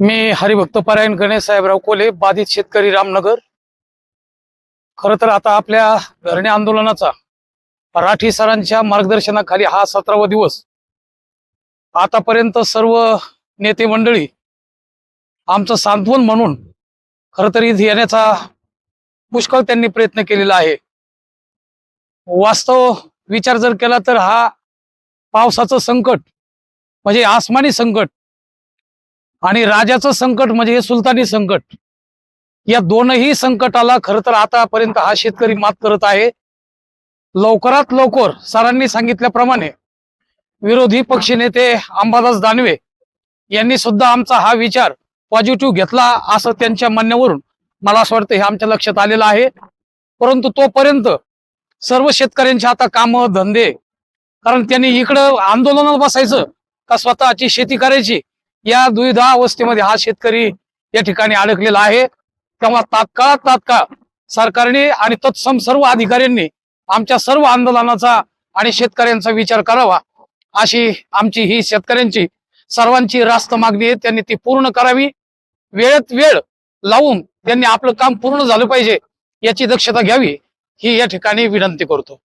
मी हरिभक्त पारायण गणेश साहेबराव कोले बाधित शेतकरी रामनगर. खर तर आता आपल्या धरणे आंदोलनाचा राठी सरांच्या मार्गदर्शनाखाली हा सतरावा दिवस. आतापर्यंत सर्व नेते मंडळी आमचं सांत्वन म्हणून खर तर इथे येण्याचा पुष्कळ त्यांनी प्रयत्न केलेला आहे. वास्तव विचार जर केला तर हा पावसाचं संकट म्हणजे आसमानी संकट आणि राजाचं संकट म्हणजे हे सुलतानी संकट. या दोनही संकटाला खर तर आतापर्यंत हा शेतकरी मात करत आहे. लवकरात लवकर सरांनी सांगितल्याप्रमाणे विरोधी पक्षनेते अंबादास दानवे यांनी सुद्धा आमचा हा विचार पॉझिटिव्ह घेतला असं त्यांच्या म्हणण्यावरून मला असं वाटतं हे आमच्या लक्षात आलेलं आहे. परंतु तोपर्यंत सर्व शेतकऱ्यांचे आता कामं धंदे कारण त्यांनी इकडं आंदोलनात बसायचं का स्वतःची शेती करायची या दुविधा अवस्थेमध्ये हा शेतकरी या ठिकाणी अडकलेला आहे. तेव्हा तात्काळ तात्काळ सरकारने आणि तत्सम सर्व अधिकाऱ्यांनी आमच्या सर्व आंदोलनाचा आणि शेतकऱ्यांचा विचार करावा. अशी आमची ही शेतकऱ्यांची सर्वांची रास्त मागणी आहे. त्यांनी ती पूर्ण करावी. वेळेत वेळ लावून त्यांनी आपलं काम पूर्ण झालं पाहिजे याची दक्षता घ्यावी ही या ठिकाणी विनंती करतो.